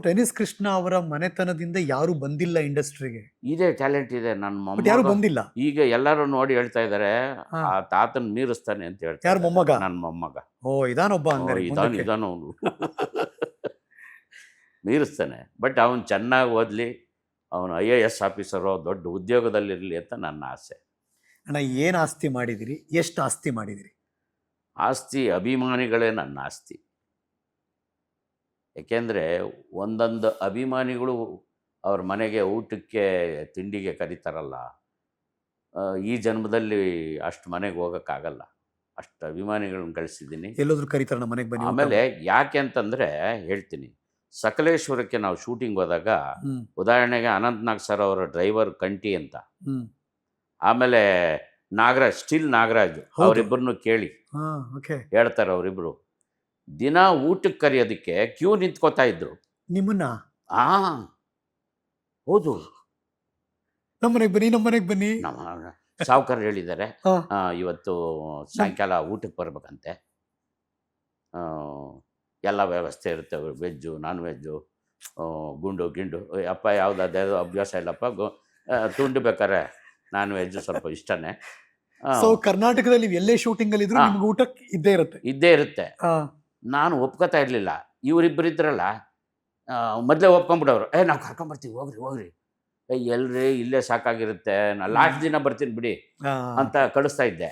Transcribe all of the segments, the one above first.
Tennis Krishna ಅವರ ಮನೆತನದಿಂದ ಯಾರು ಬಂದಿಲ್ಲ ಇಂಡಸ್ಟ್ರಿಗೆ. ಇದೇ ಟ್ಯಾಲೆಂಟ್ ಇದೆ ನನ್ನ ಬಟ್ ಯಾರು ಮೊಮ್ಮಗ. ಬಂದಿಲ್ಲ. ಈಗ ಎಲ್ಲರೂ ನೋಡಿ ಹೇಳ್ತಾ ಇದ್ದಾರೆ ಹಾ. ಆ ತಾತನ್ ಮೀರಿಸ್ತಾನೆ ಅಂತ ಹೇಳ್ತಾರೆ ಯಾರು ಮೊಮ್ಮಗ? ನನ್ನ ಮೊಮ್ಮಗ. ಓ ಇದಾನೊಬ್ಬ ಹಂಗಾರೆ ಇದಾನು ಮುಂದಕ್ಕೆ. ಇದಾನು ಅವನು. ಮೀರಿಸ್ತಾನೆ. ಬಟ್ ಅವನು ಚೆನ್ನಾಗಿ ಓದಲಿ ಅವನು ಐ ಎ ಎಸ್ ಆಫೀಸರು ದೊಡ್ಡ ಉದ್ಯೋಗದಲ್ಲಿರಲಿ ಅಂತ ನನ್ನ ಆಸೆ. ಅಣ್ಣ ಏನ್ ಆಸ್ತಿ ಮಾಡಿದಿರಿ? ಎಷ್ಟು ಆಸ್ತಿ ಮಾಡಿದಿರಿ? ಆಸ್ತಿ ಅಭಿಮಾನಿಗಳೇ ನನ್ನ ಆಸ್ತಿ. ಯಾಕೆಂದರೆ ಒಂದೊಂದು ಅಭಿಮಾನಿಗಳು ಅವ್ರ ಮನೆಗೆ ಊಟಕ್ಕೆ ತಿಂಡಿಗೆ ಕರೀತಾರಲ್ಲ ಈ ಜನ್ಮದಲ್ಲಿ ಅಷ್ಟು ಮನೆಗೆ ಹೋಗೋಕ್ಕಾಗಲ್ಲ. ಅಷ್ಟು ಅಭಿಮಾನಿಗಳನ್ನ ಕಳಿಸಿದ್ದೀನಿ. ಎಲ್ಲೋದ್ರು ಕರೀತಾರೆ ನಮ್ಮ ಮನೆಗೆ ಬನ್ನಿ ಆಮೇಲೆ ಯಾಕೆ ಅಂತಂದರೆ ಹೇಳ್ತೀನಿ. ಸಕಲೇಶ್ವರಕ್ಕೆ ನಾವು ಶೂಟಿಂಗ್ ಹೋದಾಗ ಉದಾಹರಣೆಗೆ ಅನಂತ್ನಾಗ್ ಸರ್ ಅವರ ಡ್ರೈವರ್ ಕಂಟಿ ಅಂತ. ಆಮೇಲೆ ನಾಗರಾಜ್ ಸ್ಟಿಲ್ ನಾಗರಾಜ್. ಅವರಿಬ್ಬರನ್ನು ಕೇಳಿ. ಹೇಳ್ತಾರೆ ಅವರಿಬ್ರು. ದಿನ ಊಟಕ್ಕೆ ಕರೆಯೋದಕ್ಕೆ ಕ್ಯೂ ನಿಂತ್ಕೋತಾ ಇದ್ರು. ನಿಮ್ಮನ್ನ? ಆ. ಹೌದು. ನಮ್ಮ ಮನೆಗೆ ಬನ್ನಿ ನಮ್ಮ ಮನೆಗೆ ಬನ್ನಿ. ನಮ್ಮ ಸಾವುಕಾರ ಹೇಳಿದ್ದಾರೆ. ಹಾ. ಆ, ಇವತ್ತು ಸಾಯಂಕಾಲ ಊಟಕ್ಕೆ ಬರ್ಬೇಕಂತೆ. ಆ, ಎಲ್ಲ ವ್ಯವಸ್ಥೆ ಇರುತ್ತೆ ವೆಜ್ಜು ನಾನ್ ವೆಜ್ಜು ಗುಂಡು ಗಿಂಡು. ಏ, ಅಪ್ಪ ಯಾವ್ದು ಅದೇದು ಅಭ್ಯಾಸ ಇಲ್ಲಪ್ಪ ಗು ಆ, ತುಂಡು ಬೇಕಾರೆ ನಾನ್ ವೆಜ್ ಸ್ವಲ್ಪ ಇಷ್ಟನೇ. ಆ, ಸೊ ಕರ್ನಾಟಕದಲ್ಲಿ ನೀವು ಎಲ್ಲೇ ಶೂಟಿಂಗ್ ಅಲ್ಲಿ ಊಟಕ್ಕೆ ಹಾ. ನಿಮ್ಗೆ ಊಟ ಇದ್ದೇ ಇರುತ್ತೆ. ಇದ್ದೇ ಇರುತ್ತೆ. ಆ, ನಾನು ಒಪ್ಕೋತಾ ಇರಲಿಲ್ಲ. ಇವರಿಬ್ಬರು ಇದ್ರಲ್ಲ ಮೊದಲೇ ಒಪ್ಕೊಂಬಿಡೋರು. ಏ ನಾವು ಕರ್ಕೊಂಬರ್ತೀವಿ ಹೋಗ್ರಿ ಹೋಗ್ರಿ. ಏ ಎಲ್ರಿ ಇಲ್ಲೇ ಸಾಕಾಗಿರುತ್ತೆ. ನಾನು ಲಾಸ್ಟ್ ದಿನ ಬರ್ತೀನಿ ಬಿಡಿ. ಅಂತ ಕಳಿಸ್ತಾ ಇದ್ದೆ.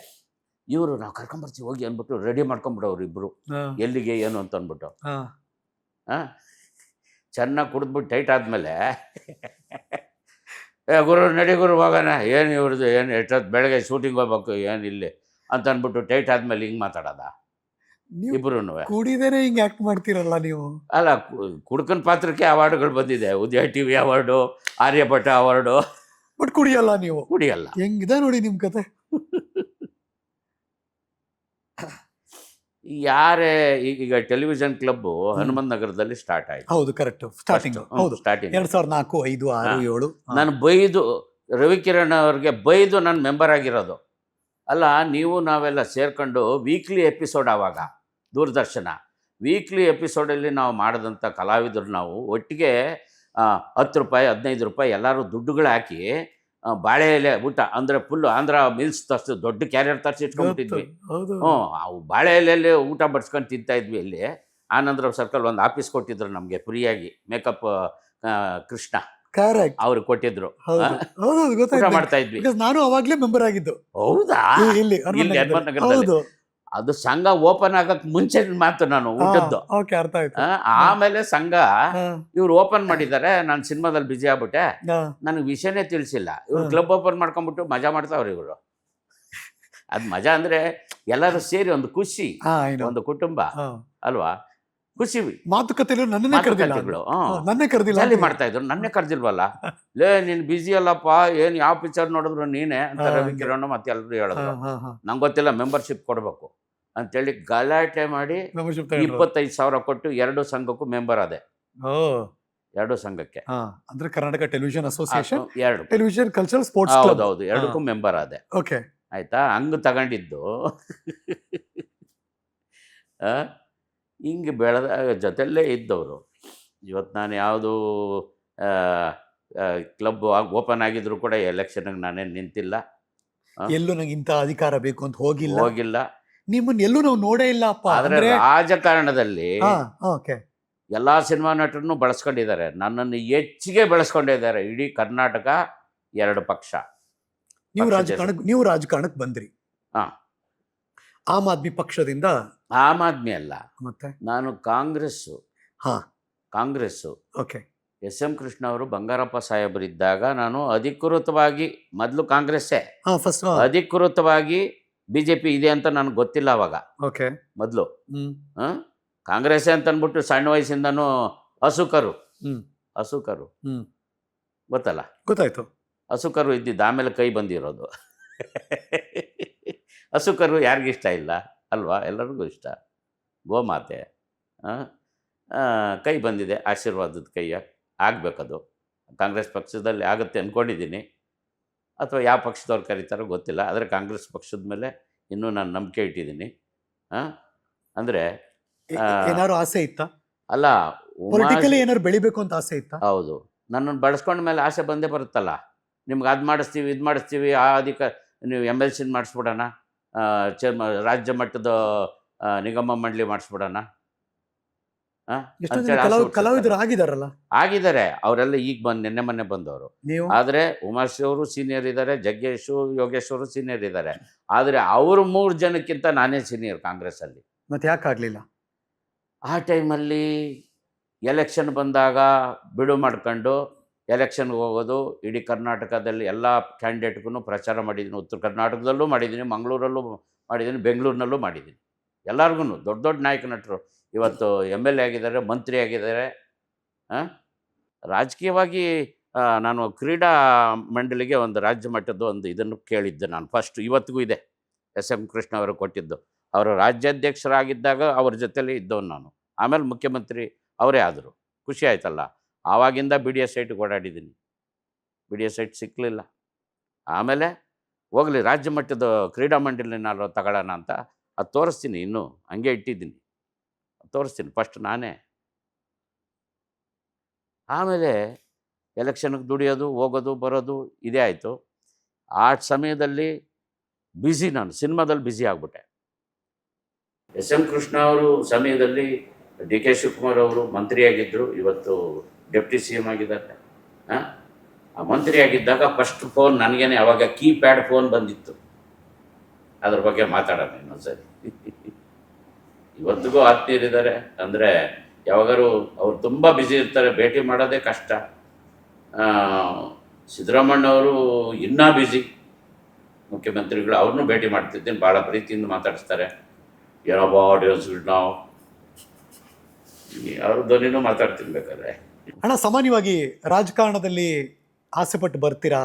ಇವರು ನಾವು ಕರ್ಕೊಂಬರ್ತೀವಿ ಹೋಗಿ ಅಂದ್ಬಿಟ್ಟು ರೆಡಿ ಮಾಡ್ಕೊಂಬಿಡೋರು ಇಬ್ಬರು ಎಲ್ಲಿಗೆ ಏನು ಅಂತ ಅಂದ್ಬಿಟ್ಟು. ಹಾಂ. ಚೆನ್ನಾಗಿ ಕುಡಿದ್ಬಿಟ್ಟು ಟೈಟ್ ಆದಮೇಲೆ ಏ ಗುರು ನಡಿ ಗುರು ಹೋಗೋಣ. ಏನು ಇವ್ರದ್ದು ಏನು ಎಷ್ಟೊತ್ತು ಬೆಳಗ್ಗೆ ಶೂಟಿಂಗ್ ಹೋಗ್ಬೇಕು ಏನು ಇಲ್ಲಿ ಅಂತ ಅಂದ್ಬಿಟ್ಟು ಟೈಟ್ ಆದಮೇಲೆ ಹಿಂಗೆ ಮಾತಾಡೋದ. ನೀವು ಇಬ್ಬರೂ ಕುಡಿದೇನೆ ಹಿಂಗೆ ಆಕ್ಟ್ ಮಾಡ್ತೀರಲ್ಲ ನೀವು? ಅಲ್ಲ ಕುಡ್ಕನ್ ಪಾತ್ರಕ್ಕೆ ಅವಾರ್ಡ್ಗಳು ಬಂದಿದೆ. Udaya T V award Aryabhata award but ಕುಡಿಯಲ್ಲ ನೀವು? ಕುಡಿಯಲ್ಲ. ಹೆಂಗಿದೆ ನೋಡಿ ನಿಮ್ಮ ಕತೆ? ಯಾರೇ ಈಗ ಟೆಲಿವಿಷನ್ ಕ್ಲಬ್ ಹನುಮಂತ ನಗರದಲ್ಲಿ ಸ್ಟಾರ್ಟ್ ಆಯ್ತು. ಹೌದು ಕರೆಕ್ಟ್ ಸ್ಟಾರ್ಟಿಂಗ್ ಹೌದು. ಸ್ಟಾರ್ಟಿಂಗ್ ಎರಡು ಸಾವಿರದ ನಾಲ್ಕು ಐದು ಆರು. ಏಳು. ನಾನು ಬೈದು ರವಿಕಿರಣ್ ಅವ್ರಿಗೆ ಬೈದು ನಾನು ಮೆಂಬರ್ ಆಗಿರೋದು. ಅಲ್ಲ ನೀವು ನಾವೆಲ್ಲ ಸೇರ್ಕೊಂಡು ವೀಕ್ಲಿ ಎಪಿಸೋಡ್ ಆವಾಗ ದೂರದರ್ಶನ. ವೀಕ್ಲಿ ಎಪಿಸೋಡಲ್ಲಿ ನಾವು ಮಾಡಿದಂಥ ಕಲಾವಿದರು ನಾವು ಒಟ್ಟಿಗೆ ಹತ್ತು ರೂಪಾಯಿ ಹದಿನೈದು ರೂಪಾಯಿ ಎಲ್ಲರೂ ದುಡ್ಡುಗಳು ಹಾಕಿ ಬಾಳೆ ಎಲೆ ಊಟ ಅಂದರೆ ಫುಲ್ಲು ಆಂಧ್ರ ಮಿಲ್ಸ್ ತರಿಸಿ ದೊಡ್ಡ ಕ್ಯಾರಿಯರ್ ತರಿಸಿ. ಇಟ್ಕೊಂಡ್ಬಿಟ್ಟಿದ್ವಿ. ಹ್ಞೂ ಅವು ಬಾಳೆ ಎಲೆಯಲ್ಲಿ ಊಟ ಬಡ್ಸ್ಕೊಂಡು ತಿಂತಾ ಇದ್ವಿ ಇಲ್ಲಿ. ಆನಂದ್ರ ಸರ್ಕಲ್ ಒಂದು ಆಫೀಸ್ ಕೊಟ್ಟಿದ್ರು ನಮಗೆ ಫ್ರೀಯಾಗಿ ಮೇಕಪ್ ಕೃಷ್ಣ. ಅವ್ರು ಕೊಟ್ಟಿದ್ರು. ಮಾಡ್ತಾ ಇದ್ವಿ. ನಾನು ಅವಾಗ್ಲೇ ಮೆಂಬರ್ ಆಗಿದ್ದು. ಹೌದಾ? ಇಲ್ಲಿ-. ಹೌದು. ಅದು ಸಂಘ ಓಪನ್ ಆಗಕ್ ಮುಂಚೆ ಮಾತು ನಾನು ಊಟದ್ದು. ಓಕೆ ಅರ್ಥ ಆಯ್ತು. ಆಮೇಲೆ ಸಂಘ ಇವ್ರು ಓಪನ್ ಮಾಡಿದ್ದಾರೆ ನಾನು ಸಿನಿಮಾದಲ್ಲಿ ಬಿಜಿ ಆಗ್ಬಿಟ್ಟೆ. ನನಗೆ ವಿಷಯನೇ ತಿಳಿಸಿಲ್ಲ. ಇವ್ರು ಕ್ಲಬ್ ಓಪನ್ ಮಾಡ್ಕೊಂಡ್ಬಿಟ್ಟು ಮಜಾ ಮಾಡ್ತಾವ್ರಿ ಇವರು. ಅದ್ ಮಜಾ ಅಂದ್ರೆ ಎಲ್ಲರೂ ಸೇರಿ ಒಂದು ಖುಷಿ ಒಂದು ಕುಟುಂಬ ಅಲ್ವಾ? ಖುಷಿ ಮಾತುಕತೆಯಲ್ಲಿ ನನ್ನನ್ನೇ ಕರೆದಿಲ್ಲ. ನನ್ನೇ ಕರೆದಿಲ್ಲ ಜಾಲಿ ಮಾಡ್ತಾ ಇದ್ರು ನನ್ನೇ ಕರ್ದಿಲ್ವಲ್ಲ? ಲೇ ನೀನ್ ಬಿಜಿ ಅಲ್ಲಪ್ಪ ಏನ್ ಯಾವ ಪಿಕ್ಚರ್ ನೋಡಿದ್ರು ನೀನೆ ಅಂತ ರವಿ. ಕಿರಣ್ ಮತ್ತೆ ಎಲ್ಲರೂ ಹೇಳಿದ್ರು. ನಂಗೆ ಗೊತ್ತಿಲ್ಲ ಮೆಂಬರ್ಶಿಪ್ ಕೊಡಬೇಕು. ಅಂತೇಳಿ ಗಲಾಟೆ ಮಾಡಿ. ಇಪ್ಪತ್ತೈದು ಸಾವಿರ ಕೊಟ್ಟು ಎರಡು ಸಂಘಕ್ಕೂ ಮೆಂಬರ್ ಅದೇ ಎರಡು ಸಂಘಕ್ಕೆ. ಅಂದ್ರೆ ಕರ್ನಾಟಕ ಟೆಲಿವಿಷನ್ ಅಸೋಸಿಯೇಷನ್? ಎರಡು. Television culture sports club. ಹೌದೌದು ಎರಡಕ್ಕೂ ಮೆಂಬರ್ ಅದೇ ಓಕೆ. ಆಯ್ತಾ? ಹಂಗೆ ತಗೊಂಡಿದ್ದು. ಹಿಂಗೆ ಬೆಳೆದ ಜೊತೆಲ್ಲೇ ಇದ್ದವರು. ಇವತ್ತು ನಾನು ಯಾವುದು ಕ್ಲಬ್ ಓಪನ್ ಆಗಿದ್ರು ಕೂಡ ಎಲೆಕ್ಷನ್ಗೆ ನಾನೇನು ನಿಂತಿಲ್ಲ. ಎಲ್ಲೂ ನಂಗೆ ಇಂಥ ಅಧಿಕಾರ ಬೇಕು ಅಂತ ಹೋಗಿಲ್ಲ. ಹೋಗಿಲ್ಲ. ನಿಮ್ಮನ್ನ ಎಲ್ಲೂ ನಾವು ನೋಡೇ ಇಲ್ಲ ಅಪ್ಪ ಆದ್ರೆ ಅಂದ್ರೆ ರಾಜಕಾರಣದಲ್ಲಿ ಹಾ ಓಕೆ. ಎಲ್ಲಾ ಸಿನಿಮಾ ನಟರನ್ನು ಬಳಸ್ಕೊಂಡಿದ್ದಾರೆ. ನನ್ನನ್ನು ಹೆಚ್ಚಿಗೆ ಬೆಳೆಸ್ಕೊಂಡಿದ್ದಾರೆ ಇಡೀ ಕರ್ನಾಟಕ ಎರಡು ಪಕ್ಷ. ನೀವು ಪಕ್ಷ ರಾಜಕಾರಣಕ್ಕೆ ನೀವು ರಾಜಕಾರಣಕ್ಕೆ ಬಂದ್ರಿ. ಹಾ. ಆಮ್ ಆದ್ಮಿ ಪಕ್ಷದಿಂದ ಆಮ್ ಆದ್ಮಿ ಅಲ್ಲ. ಮತ್ತೆ? ನಾನು ಕಾಂಗ್ರೆಸ್ಸು. ಹಾ. Congress. Okay. S M Krishna ಅವರು ಬಂಗಾರಪ್ಪ ಸಾಹೇಬರಿದ್ದಾಗ ನಾನು ಅಧಿಕೃತವಾಗಿ ಮೊದಲು ಕಾಂಗ್ರೆಸ್ಸೇ. ಹಾ ಫಸ್ಟ್ ಅಧಿಕೃತವಾಗಿ ಬಿ ಜೆ ಪಿ ಇದೆ ಅಂತ ನನಗೆ ಗೊತ್ತಿಲ್ಲ ಅವಾಗ. ಓಕೆ. ಮೊದಲು. ಹ್ಮ್. ಕಾಂಗ್ರೆಸ್ಸೇ ಅಂತ ಅಂದ್ಬಿಟ್ಟು ಸಣ್ಣ ವಯಸ್ಸಿಂದನೂ ಹಸುಕರು. ಹಸುಕರು. ಗೊತ್ತಲ್ಲ? ಗೊತ್ತಾಯ್ತು. ಹಸುಕರು ಇದ್ದಿದ್ದು ಆಮೇಲೆ ಕೈ ಬಂದಿರೋದು. ಹಸುಕರು ಯಾರಿಗಿಷ್ಟ ಇಲ್ಲ. ಅಲ್ವಾ? ಎಲ್ಲರಿಗೂ ಇಷ್ಟ. ಗೋಮಾತೆ. ಕೈ ಬಂದಿದೆ. ಆಶೀರ್ವಾದದ ಕೈಯ. ಆಗಬೇಕದು. ಕಾಂಗ್ರೆಸ್ ಪಕ್ಷದಲ್ಲಿ ಆಗುತ್ತೆ ಅಂದ್ಕೊಂಡಿದ್ದೀನಿ ಅಥವಾ ಯಾವ ಪಕ್ಷದವ್ರು ಕರೀತಾರೋ ಗೊತ್ತಿಲ್ಲ ಆದರೆ ಕಾಂಗ್ರೆಸ್ ಪಕ್ಷದ ಮೇಲೆ ಇನ್ನೂ ನಾನು ನಂಬಿಕೆ ಇಟ್ಟಿದ್ದೀನಿ. ಅಂದರೆ ಏನಾದರೂ ಆಸೆ ಇತ್ತಾ? ಅಲ್ಲ ಪೊಲಿಟಿಕಲಿ ಏನಾದ್ರು ಬೆಳಿಬೇಕು ಅಂತ ಆಸೆ ಇತ್ತಾ? ಹೌದು. ನನ್ನನ್ನು ಬಳಸ್ಕೊಂಡ ಮೇಲೆ ಆಸೆ ಬಂದೇ ಬರುತ್ತಲ್ಲ. ನಿಮ್ಗೆ ಅದು ಮಾಡಿಸ್ತೀವಿ ಇದು ಮಾಡಿಸ್ತೀವಿ ಆ ಅಧಿಕ ನೀವು ಎಂ ಎಲ್ ಸಿನ ಮಾಡಿಸ್ಬಿಡೋಣ ಚೇರ್ಮ ರಾಜ್ಯ ಮಟ್ಟದ ನಿಗಮ ಮಂಡಳಿ ಮಾಡಿಸ್ಬಿಡೋಣ? ಎಷ್ಟೋ ಅಂತೇಳಿ ಜನ ಆಸೆ ಕಲಾವ್ ಕಲಾವಿದರು ಆಗಿದಾರಲ್ಲ? ಆಗಿದ್ದಾರೆ. ಅವರೆಲ್ಲ ಈಗ ಬಂದು ನಿನ್ನೆ ಮೊನ್ನೆ ಬಂದವರು. ನೀವು? ಆದರೆ ಉಮಾಶ್ರೀ ಅವರು ಸೀನಿಯರ್ ಇದ್ದಾರೆ ಜಗ್ಗೇಶು ಯೋಗೇಶ್ ಅವರು ಸೀನಿಯರ್ ಇದ್ದಾರೆ ಆದರೆ ಅವರು ಮೂರು ಜನಕ್ಕಿಂತ ನಾನೇ ಸೀನಿಯರ್ ಕಾಂಗ್ರೆಸ್ ಅಲ್ಲಿ. ಮತ್ತೆ ಯಾಕೆ ಆಗ್ಲಿಲ್ಲ? ಆ ಟೈಮಲ್ಲಿ ಎಲೆಕ್ಷನ್ ಬಂದಾಗ ಬಿಡು ಮಾಡ್ಕೊಂಡು ಎಲೆಕ್ಷನ್ಗೆ ಹೋಗೋದು ಇಡೀ ಕರ್ನಾಟಕದಲ್ಲಿ ಎಲ್ಲ ಕ್ಯಾಂಡಿಡೇಟ್ಗೂ ಪ್ರಚಾರ ಮಾಡಿದ್ದೀನಿ ಉತ್ತರ ಕರ್ನಾಟಕದಲ್ಲೂ ಮಾಡಿದ್ದೀನಿ ಮಂಗಳೂರಲ್ಲೂ ಮಾಡಿದ್ದೀನಿ ಬೆಂಗಳೂರಿನಲ್ಲೂ ಮಾಡಿದ್ದೀನಿ ಎಲ್ಲರಿಗೂ ದೊಡ್ಡ ದೊಡ್ಡ ನಾಯಕ ನಟರು. ಇವತ್ತು ಎಂ ಎಲ್ ಎ ಆಗಿದ್ದಾರೆ, ಮಂತ್ರಿ ಆಗಿದ್ದಾರೆ? ರಾಜಕೀಯವಾಗಿ ನಾನು ಕ್ರೀಡಾ ಮಂಡಳಿಗೆ ಒಂದು ರಾಜ್ಯ ಮಟ್ಟದ ಒಂದು ಇದನ್ನು ಕೇಳಿದ್ದೆ ನಾನು. ಫಸ್ಟ್ ಇವತ್ತಿಗೂ ಇದೆ. ಎಸ್. ಎಂ. ಕೃಷ್ಣ ಅವರು ಕೊಟ್ಟಿದ್ದು. ಅವರು ರಾಜ್ಯಾಧ್ಯಕ್ಷರಾಗಿದ್ದಾಗ ಅವ್ರ ಜೊತೇಲಿ ಇದ್ದವನು ನಾನು. ಆಮೇಲೆ ಮುಖ್ಯಮಂತ್ರಿ ಅವರೇ ಆದರು. ಖುಷಿ ಆಯ್ತಲ್ಲ. ಆವಾಗಿಂದ ಬಿ ಡಿ ಎಸ್ ಸೈಟ್ಗೆ ಓಡಾಡಿದ್ದೀನಿ. ಬಿ ಡಿ ಎಸ್ ಸೈಟ್ ಸಿಕ್ಕಲಿಲ್ಲ ಆಮೇಲೆ ಹೋಗಲಿ, ರಾಜ್ಯ ಮಟ್ಟದ ಕ್ರೀಡಾ ಮಂಡಳಿನಾದ್ರು ತಗೊಳ್ಳೋಣ ಅಂತ ಅದು ತೋರಿಸ್ತೀನಿ ಇನ್ನೂ. ಹಂಗೆ ಇಟ್ಟಿದ್ದೀನಿ. ತೋರಿಸ್ತೀನಿ. ಫಸ್ಟ್ ನಾನೇ. ಆಮೇಲೆ ಎಲೆಕ್ಷನ್ಗೆ ದುಡಿಯೋದು, ಹೋಗೋದು, ಬರೋದು ಇದೇ ಆಯಿತು. ಆ ಸಮಯದಲ್ಲಿ ಬ್ಯುಸಿ ನಾನು, ಸಿನಿಮಾದಲ್ಲಿ ಬ್ಯುಸಿ ಆಗಿಬಿಟ್ಟೆ. ಎಸ್. ಎಂ. ಕೃಷ್ಣ ಅವರು ಸಮಯದಲ್ಲಿ ಡಿ. ಕೆ. ಶಿವಕುಮಾರ್ ಅವರು ಮಂತ್ರಿಯಾಗಿದ್ದರು ಇವತ್ತು ಡೆಪ್ಟಿ ಸಿ ಎಂ ಆಗಿದ್ದಾರೆ. ಆ? ಆ ಮಂತ್ರಿ ಆಗಿದ್ದಾಗ ಫಸ್ಟ್ ಫೋನ್ ನನಗೇನೆ, ಅವಾಗ ಕೀಪ್ಯಾಡ್ ಫೋನ್ ಬಂದಿತ್ತು. ಅದ್ರ ಬಗ್ಗೆ ಮಾತಾಡೋಣ ಇನ್ನೊಂದ್ಸರಿ. ಇವತ್ತಿಗೂ ಆತ್ಮೀಯರಿದ್ದಾರೆ ಅಂದರೆ ಯಾವಾಗಾರು ಅವ್ರು ತುಂಬ ಬ್ಯುಸಿ ಇರ್ತಾರೆ, ಭೇಟಿ ಮಾಡೋದೇ ಕಷ್ಟ. ಸಿದ್ದರಾಮಣ್ಣವರು ಇನ್ನೂ ಬ್ಯುಸಿ ಮುಖ್ಯಮಂತ್ರಿಗಳು ಅವ್ರನ್ನೂ ಭೇಟಿ ಮಾಡ್ತಿದ್ದೀನಿ ಭಾಳ ಪ್ರೀತಿಯಿಂದ ಮಾತಾಡಿಸ್ತಾರೆ. ಏನೋ ಡ್ಯೂಸ್ ನಾವು. ಅವ್ರ ಧ್ವನಿನೂ ಮಾತಾಡ್ತೀನಿ ಬೇಕಾದ್ರೆ. ಅಣ್ಣ, ಸಾಮಾನ್ಯವಾಗಿ ರಾಜಕಾರಣದಲ್ಲಿ ಆಸೆಪಟ್ಟು ಬರ್ತೀರಾ?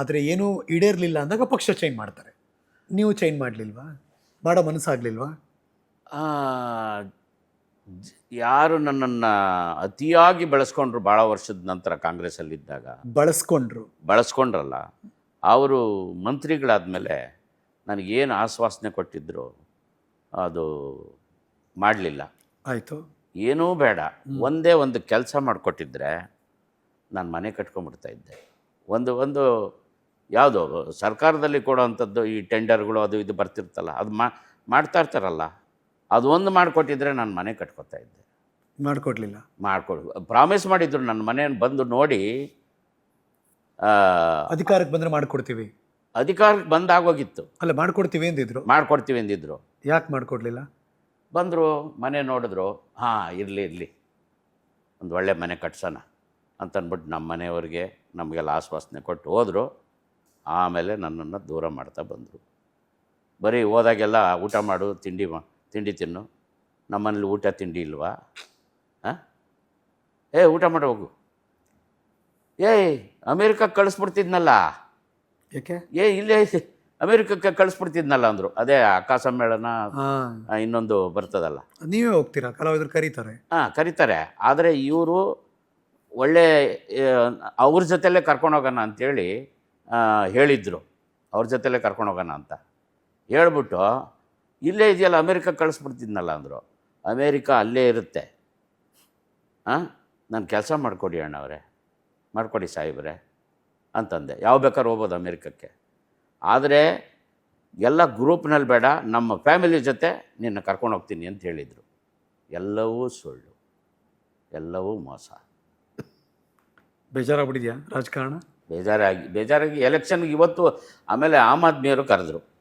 ಆದರೆ ಏನೂ ಈಡೇರಲಿಲ್ಲ ಅಂದಾಗ ಪಕ್ಷ ಚೇಂಜ್ ಮಾಡ್ತಾರೆ. ನೀವು ಚೇಂಜ್ ಮಾಡಲಿಲ್ವಾ? ಮಾಡೋ ಮನಸ್ಸಾಗಲಿಲ್ವಾ? ಯಾರು ನನ್ನನ್ನು ಅತಿಯಾಗಿ ಬಳಸ್ಕೊಂಡ್ರು ಭಾಳ ವರ್ಷದ ನಂತರ ಕಾಂಗ್ರೆಸ್ಸಲ್ಲಿದ್ದಾಗ? ಬಳಸ್ಕೊಂಡ್ರು. ಬಳಸ್ಕೊಂಡ್ರಲ್ಲ. ಅವರು ಮಂತ್ರಿಗಳಾದಮೇಲೆ ನನಗೇನು ಆಶ್ವಾಸನೆ ಕೊಟ್ಟಿದ್ರು ಅದು ಮಾಡಲಿಲ್ಲ. ಆಯಿತು. ಏನೂ ಬೇಡ. ಒಂದೇ ಒಂದು ಕೆಲಸ ಮಾಡಿಕೊಟ್ಟಿದ್ರೆ ನಾನು ಮನೆ ಕಟ್ಕೊಂಡ್ಬಿಡ್ತಾ ಇದ್ದೆ. ಒಂದು ಒಂದು ಯಾವುದು ಸರ್ಕಾರದಲ್ಲಿ ಕೊಡೋವಂಥದ್ದು ಈ ಟೆಂಡರ್ಗಳು ಅದು ಇದು ಬರ್ತಿರ್ತಲ್ಲ ಅದು ಮಾ ಮಾಡ್ತಾ ಇರ್ತಾರಲ್ಲ. ಅದು ಒಂದು ಮಾಡಿಕೊಟ್ಟಿದ್ರೆ ನಾನು ಮನೆ ಕಟ್ಕೊತಾ ಇದ್ದೆ. ಮಾಡಿಕೊಡ್ಲಿಲ್ಲ. ಮಾಡಿಕೊಡ್ ಪ್ರಾಮಿಸ್ ಮಾಡಿದ್ರು ನನ್ನ ಮನೆಯನ್ನು ಬಂದು ನೋಡಿ ಅಧಿಕಾರಕ್ಕೆ ಬಂದರೆ ಮಾಡ್ಕೊಡ್ತೀವಿ. ಅಧಿಕಾರಕ್ಕೆ ಬಂದಾಗೋಗಿತ್ತು. ಅಲ್ಲ ಮಾಡ್ಕೊಡ್ತೀವಿ ಅಂದಿದ್ರು. ಮಾಡ್ಕೊಡ್ತೀವಿ ಎಂದಿದ್ರು ಯಾಕೆ ಮಾಡಿಕೊಡ್ಲಿಲ್ಲ? ಬಂದರು ಮನೆ ನೋಡಿದ್ರು ಹಾಂ ಇರಲಿ ಇರಲಿ. ಒಂದು ಒಳ್ಳೆ ಮನೆ ಕಟ್ಸೋಣ ಅಂತಂದ್ಬಿಟ್ಟು ನಮ್ಮ ಮನೆಯವ್ರಿಗೆ ನಮಗೆಲ್ಲ ಆಶ್ವಾಸನೆ ಕೊಟ್ಟು ಹೋದರು. ಆಮೇಲೆ ನನ್ನನ್ನು ದೂರ ಮಾಡ್ತಾ ಬಂದರು. ಬರೀ ಹೋದಾಗೆಲ್ಲ ಊಟ ಮಾಡು ತಿಂಡಿ ಮಾ ತಿಂಡಿ ತಿನ್ನು. ನಮ್ಮನೇಲಿ ಊಟ ತಿಂಡಿ ಇಲ್ವಾ? ಹಾಂ? ಏ ಊಟ ಮಾಡಿ ಹೋಗು. ಏಯ್ ಅಮೇರಿಕಕ್ಕೆ ಕಳಿಸ್ಬಿಡ್ತಿದ್ನಲ್ಲ? ಯಾಕೆ? ಏ ಇಲ್ಲೇ ಅಮೇರಿಕಕ್ಕೆ ಕಳಿಸ್ಬಿಡ್ತಿದ್ನಲ್ಲ ಅಂದರು. ಅದೇ ಆಕಾಶ ಸಮ್ಮೇಳನ ಇನ್ನೊಂದು ಬರ್ತದಲ್ಲ. ನೀವೇ ಹೋಗ್ತೀರಾ? ಕಲಾವಿದರು ಕರೀತಾರೆ. ಹಾಂ ಕರೀತಾರೆ. ಆದರೆ ಇವರು ಒಳ್ಳೆ ಅವ್ರ ಜೊತೆಲೇ ಕರ್ಕೊಂಡೋಗೋಣ ಅಂತೇಳಿ ಆ, ಹೇಳಿದ್ರು. ಅವ್ರ ಜೊತೆಲೇ ಕರ್ಕೊಂಡೋಗೋಣ ಅಂತ. ಹೇಳ್ಬಿಟ್ಟು ಇಲ್ಲೇ ಇದೆಯಲ್ಲ ಅಮೇರಿಕಾಗೆ ಕಳಿಸ್ಬಿಡ್ತಿದ್ನಲ್ಲ ಅಂದರು. ಅಮೇರಿಕ ಅಲ್ಲೇ ಇರುತ್ತೆ. ಹಾಂ ನಾನು ಕೆಲಸ ಮಾಡಿಕೊಡಿ ಅಣ್ಣವರೇ ಮಾಡಿಕೊಡಿ ಸಾಹೇಬ್ರೆ ಅಂತಂದೆ. ಯಾವ ಬೇಕಾದ್ರೂ ಹೋಗ್ಬೋದು ಅಮೇರಿಕಕ್ಕೆ. ಆದರೆ ಎಲ್ಲ ಗ್ರೂಪ್ನಲ್ಲಿ ಬೇಡ ನಮ್ಮ ಫ್ಯಾಮಿಲಿ ಜೊತೆ ನಿನ್ನ ಕರ್ಕೊಂಡು ಹೋಗ್ತೀನಿ ಅಂತ ಹೇಳಿದರು. ಎಲ್ಲವೂ ಸುಳ್ಳು. ಎಲ್ಲವೂ ಮೋಸ. ಬೇಜಾರಾಗ್ಬಿಟ್ಟಿದ್ಯಾ ರಾಜಕಾರಣ? ಬೇಜಾರಾಗಿ ಬೇಜಾರಾಗಿ ಎಲೆಕ್ಷನ್ಗೆ ಇವತ್ತು ಆಮೇಲೆ ಆಮ್ ಆದ್ಮಿಯವರು ಕರೆದ್ರು.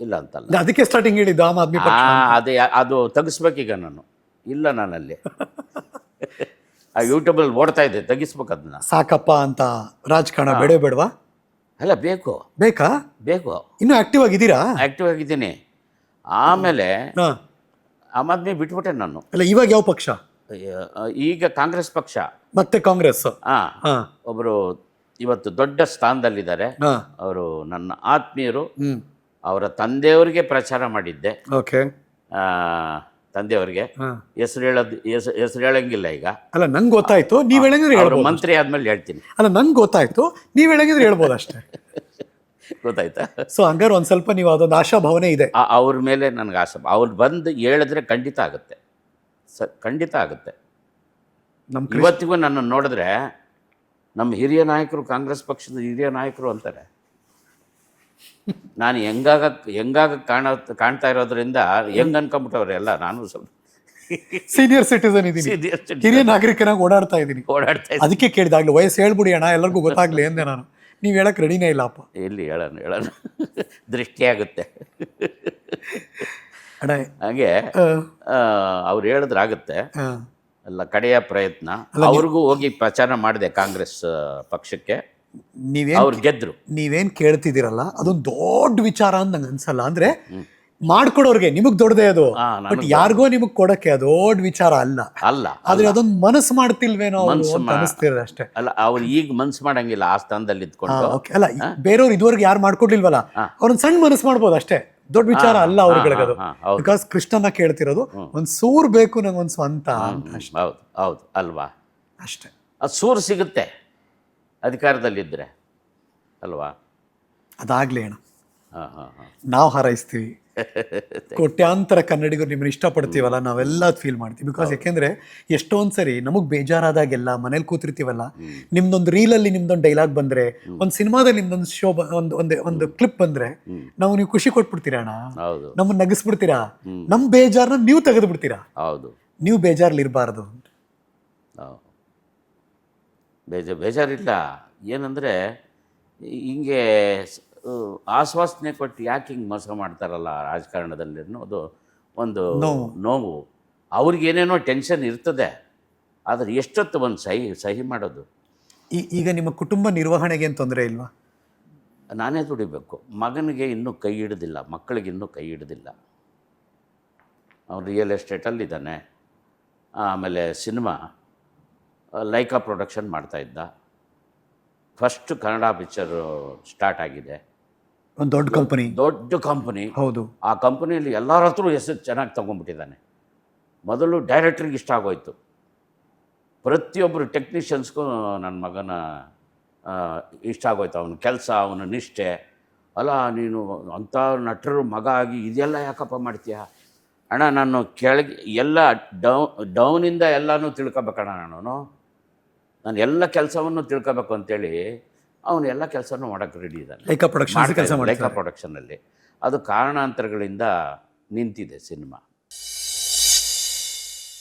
ಇಲ್ಲ ಅಂತಲ್ಲ. ಅದಕ್ಕೆ ಸ್ಟಾರ್ಟಿಂಗ್ ಹೇಳಿದ್ದು ಆಮ್ ಆದ್ಮಿ ಪಕ್ಷ ಅದೇ ಅದು ತೆಗಿಸ್ಬೇಕೀಗ ನಾನು. ಇಲ್ಲ ನಾನಲ್ಲಿ. ಆ ಯೂಟ್ಯೂಬಲ್ಲಿ ಓಡ್ತಾ ಇದ್ದೆ ತೆಗಿಸ್ಬೇಕು ಅದನ್ನ ಸಾಕಪ್ಪ ಅಂತ ರಾಜಕಾರಣ. ಬೇಡ ಬೇಡವಾ ಅಲ್ಲ ಬೇಕು. ಬೇಕಾ? ಬೇಕು. ಇನ್ನು ಆಕ್ಟಿವ್ ಆಗಿದ್ದೀರಾ? ಆಕ್ಟಿವ್ ಆಗಿದ್ದೀನಿ. ಆಮೇಲೆ ಹಾ. ಆಮ್ ಆದ್ಮಿ ಬಿಟ್ಬಿಟ್ಟೆ ನಾನು. ಅಲ್ಲ ಇವಾಗ ಯಾವ ಪಕ್ಷ? ಈಗ ಕಾಂಗ್ರೆಸ್ ಪಕ್ಷ. ಮತ್ತೆ ಕಾಂಗ್ರೆಸ್. ಹಾಂ. ಹಾ. ಒಬ್ಬರು ಇವತ್ತು ದೊಡ್ಡ ಸ್ಥಾನದಲ್ಲಿದ್ದಾರೆ. ಹಾ. ಅವರು ನನ್ನ ಆತ್ಮೀಯರು. ಹ್ಮ್. ಅವರ ತಂದೆಯವರಿಗೆ ಪ್ರಚಾರ ಮಾಡಿದ್ದೆ. ಓಕೆ ತಂದೆಯವರಿಗೆ. ಹೆಸರು ಹೇಳೋದು ಹೆಸರು ಹೇಳಂಗಿಲ್ಲ ಈಗ. ಅಲ್ಲ ನಂಗೆ ಗೊತ್ತಾಯ್ತು ನೀವು ಹೇಳಂಗಿದ್ರೆ ಹೇಳ್ಬೋದು ಮಂತ್ರಿ ಆದ್ಮೇಲೆ ಹೇಳ್ತೀನಿ. ಅಲ್ಲ ನಂಗೆ ಗೊತ್ತಾಯ್ತು ನೀವು ಹೇಳಂಗಿದ್ರೆ ಹೇಳ್ಬೋದು ಅಷ್ಟೇ. ಗೊತ್ತಾಯ್ತಾ? ಸೊ ಹಂಗಾರೆ ಒಂದು ಸ್ವಲ್ಪ ನೀವು ಅದೊಂದು ಆಶಾಭಾವನೆ ಇದೆ. ಆ- ಅವ್ರ ಮೇಲೆ ನನಗೆ ಆಸೆ ಅವ್ರು ಬಂದು ಹೇಳಿದ್ರೆ ಖಂಡಿತ ಆಗುತ್ತೆ. ಸ ಖಂಡಿತ ಆಗುತ್ತೆ. ನಮ್ಮ ಇವತ್ತಿಗೂ ನನ್ನನ್ನು ನೋಡಿದ್ರೆ ನಮ್ಮ ಹಿರಿಯ ನಾಯಕರು ಕಾಂಗ್ರೆಸ್ ಪಕ್ಷದ ಹಿರಿಯ ನಾಯಕರು ಅಂತಾರೆ. ನಾನು ಹೆಂಗಾಗ ಹೆಂಗಾಗ ಕಾಣ ಕಾಣ್ತಾ ಇರೋದ್ರಿಂದ ಹೆಂಗ್ ಅನ್ಕೊಂಬಿಟ್ಟವ್ರೆ ಎಲ್ಲ ನಾನು ಸ್ವಲ್ಪ ಸೀನಿಯರ್ ಸಿಟಿಸನ್ ಇದ್ದೀನಿ serious ಹಿರಿಯ ನಾಗರಿಕನಾಗಿ ಓಡಾಡ್ತಾ ಇದ್ದೀನಿ ಓಡಾಡ್ತಾ ಇದ್ದೀನಿ ಅದಕ್ಕೆ ಕೇಳಿದಾಗ್ಲಿ ವಯಸ್ಸು ಹೇಳ್ಬಿಡಿ ಅಣ್ಣ ಎಲ್ಲರಿಗೂ ಗೊತ್ತಾಗ್ಲಿ ಅಂದೆ ನಾನು. ನೀವು ಹೇಳಕ್ ರೆಡಿನೇ ಇಲ್ಲ ಅಪ್ಪ. ಎಲ್ಲಿ ಹೇಳೋಣ ಹೇಳೋಣ. ದೃಷ್ಟಿಯಾಗುತ್ತೆ ಅಣ್ಣ ಹಾಗೆ ಆ, ಅವ್ರು ಹೇಳಿದ್ರಾಗುತ್ತೆ. ಆ, ಎಲ್ಲ ಕಡೆಯ ಪ್ರಯತ್ನ. ಅವ್ರಿಗೂ ಹೋಗಿ ಪ್ರಚಾರ ಮಾಡಿದೆ ಕಾಂಗ್ರೆಸ್ ಆ, ಪಕ್ಷಕ್ಕೆ. ನೀವೇನ್ ಅವ್ರು ಗೆದ್ರು. ನೀವೇನ್ ಕೇಳ್ತಿದ್ದೀರಲ್ಲ ಅದೊಂದು ದೊಡ್ಡ ವಿಚಾರ ಅಂತ ನಂಗೆ ಅನ್ಸಲ್ಲ. ಅಂದ್ರೆ ಮಾಡ್ಕೊಡೋರ್ಗೆ ನಿಮಗ್ ದೊಡ್ಡದೇ ಅದು. ಬಟ್ ಯಾರಿಗೋ ನಿಮಗ್ ಕೊಡಕ್ಕೆ ಅದು ದೊಡ್ಡ ವಿಚಾರ ಅಲ್ಲ. ಅಲ್ಲ ಆದ್ರೆ ಅದೊಂದು ಮನಸ್ಸು ಮಾಡ್ತಿಲ್ವೇನೋ ಅಷ್ಟೇ. ಅಲ್ಲ ಅವ್ರು ಈಗ ಮನ್ಸು ಮಾಡಂಗಿಲ್ಲ ಆ ಸ್ಥಾನದಲ್ಲಿ ಇದ್ಕೊಂಡು. ಅಲ್ಲ ಬೇರೆಯವ್ರು ಇದುವರೆಗೆ ಯಾರು ಮಾಡ್ಕೊಡ್ಲಿಲ್ವಲ್ಲ ಅವ್ರನ್ನ ಅವ್ರೊಂದ್ ಸಣ್ಣ ಮನಸ್ಸು ಮಾಡ್ಬೋದು ಅಷ್ಟೇ. ದೊಡ್ಡ ವಿಚಾರ ಅಲ್ಲ ಅವ್ರಗಳಿಗೆ ಅದು. ಬಿಕಾಸ್ ಕೃಷ್ಣನ ಕೇಳ್ತಿರೋದು ಒಂದ್ ಸೂರ್ ಬೇಕು ನಂಗೆ ಒಂದ್ ಸ್ವಂತ ಹೌದು ಹೌದು ಅಲ್ವಾ? ಅಷ್ಟೇ. ಅದು ಸೂರ್ ಸಿಗುತ್ತೆ. ಅಧಿಕಾರದಲ್ಲಿದ್ದರೆ ಅಲ್ವಾ? ಅದಾಗಲಿ ಅಣ್ಣ. ಹಾಂ ಹಾಂ ಹಾಂ. ನಾವು ಹಾರೈಸ್ತೀವಿ. ಕೋಟ್ಯಾಂತರ ಕನ್ನಡಿಗರು ನಿಮ್ಮನ್ನ ಇಷ್ಟಪಡ್ತೀವಲ್ಲ ನಾವೆಲ್ಲ ಫೀಲ್ ಮಾಡ್ತೀವಿ. ಬಿಕಾಸ್ ಯಾಕೆಂದ್ರೆ ಎಷ್ಟೊಂದು ಸರಿ ನಮಗೆ ಬೇಜಾರಾದಾಗೆಲ್ಲ ಮನೇಲಿ ಕೂತಿರ್ತೀವಲ್ಲ ನಿಮ್ದೊಂದು ರೀಲಲ್ಲಿ ನಿಮ್ದೊಂದು ಡೈಲಾಗ್ ಬಂದ್ರೆ ಒಂದು ಸಿನಿಮಾದಲ್ಲಿ ನಿಮ್ದೊಂದು ಶೋ ಒಂದು ಒಂದು ಒಂದು ಕ್ಲಿಪ್ ಬಂದ್ರೆ ನಾವು ನೀವು ಖುಷಿ ಕೊಟ್ಬಿಡ್ತೀರಾ ಅಣ್ಣ? ಹೌದು. ನಮ್ಮನ್ನ ನಗಿಸ್ಬಿಡ್ತೀರಾ? ನಮ್ಮ ಬೇಜಾರನ್ನ ನೀವು ತೆಗೆದು ಬಿಡ್ತೀರಾ ಹೌದು. ನೀವು ಬೇಜಾರ್ಲಿರ್ಬಾರ್ದು ಹೌದು. ಬೇಜ ಬೇಜಾರಿಲ್ಲ. ಏನಂದರೆ ಹಿಂಗೆ ಆಶ್ವಾಸನೆ ಕೊಟ್ಟು ಯಾಕೆ ಹಿಂಗೆ ಮೋಸ ಮಾಡ್ತಾರಲ್ಲ ರಾಜಕಾರಣದಲ್ಲಿ ಅನ್ನೋದು ಒಂದು ನೋವು. ಅವ್ರಿಗೇನೇನೋ ಟೆನ್ಷನ್ ಇರ್ತದೆ. ಆದರೆ ಎಷ್ಟೊತ್ತು ಒಂದು ಸಹಿ ಸಹಿ ಮಾಡೋದು? ಈ- ಈಗ ನಿಮ್ಮ ಕುಟುಂಬ ನಿರ್ವಹಣೆಗೆ ಏನು ತೊಂದರೆ ಇಲ್ವಾ? ನಾನೇ ದುಡಿಬೇಕು. ಮಗನಿಗೆ ಇನ್ನೂ ಕೈ ಹಿಡಿದಿಲ್ಲ. ಮಕ್ಕಳಿಗೆ ಇನ್ನೂ ಕೈ ಹಿಡಿದಿಲ್ಲ. ಅವನು ರಿಯಲ್ ಎಸ್ಟೇಟಲ್ಲಿದ್ದಾನೆ ಆಮೇಲೆ ಸಿನಿಮಾ. ಲೈಕಾ ಪ್ರೊಡಕ್ಷನ್ ಮಾಡ್ತಾಯಿದ್ದ ಫಸ್ಟ್ ಕನ್ನಡ ಪಿಕ್ಚರ್ ಸ್ಟಾರ್ಟ್ ಆಗಿದೆ. ಒಂದು ದೊಡ್ಡ ಕಂಪನಿ ದೊಡ್ಡ ಕಂಪನಿ ಹೌದು. ಆ ಕಂಪನಿಯಲ್ಲಿ ಎಲ್ಲರ ಹತ್ರ ಹೆಸರು ಚೆನ್ನಾಗಿ ತೊಗೊಂಡ್ಬಿಟ್ಟಿದ್ದಾನೆ. ಮೊದಲು ಡೈರೆಕ್ಟ್ರಿಗೆ ಇಷ್ಟ ಆಗೋಯ್ತು. ಪ್ರತಿಯೊಬ್ಬರು ಟೆಕ್ನಿಷಿಯನ್ಸ್ಗೂ ನನ್ನ ಮಗನ ಇಷ್ಟ ಆಗೋಯ್ತು. ಅವನ ಕೆಲಸ ಅವನ ನಿಷ್ಠೆ. ಅಲ್ಲ ನೀನು ಅಂಥ ನಟರು ಮಗ ಆಗಿ ಇದೆಲ್ಲ ಯಾಕಪ್ಪ ಮಾಡ್ತೀಯ? ಅಣ್ಣ ನಾನು ಕೆಳಗೆ ಎಲ್ಲ ಡೌ ಡೌನಿಂದ ಎಲ್ಲನೂ ತಿಳ್ಕೊಬೇಕಣ್ಣ ನಾನು ನಾನು ಎಲ್ಲ ಕೆಲಸವನ್ನು ತಿಳ್ಕೊಬೇಕು ಅಂತೇಳಿ ಅವನು ಎಲ್ಲ ಕೆಲಸನೂ ಮಾಡೋಕ್ಕೆ ರೆಡಿ ಇದ್ದಾನೆ. ಲೈಕಾ ಪ್ರೊಡಕ್ಷನ್ ಕೆಲಸ ಲೈಕಾ ಪ್ರೊಡಕ್ಷನಲ್ಲಿ ಅದು ಕಾರಣಾಂತರಗಳಿಂದ ನಿಂತಿದೆ ಸಿನಿಮಾ.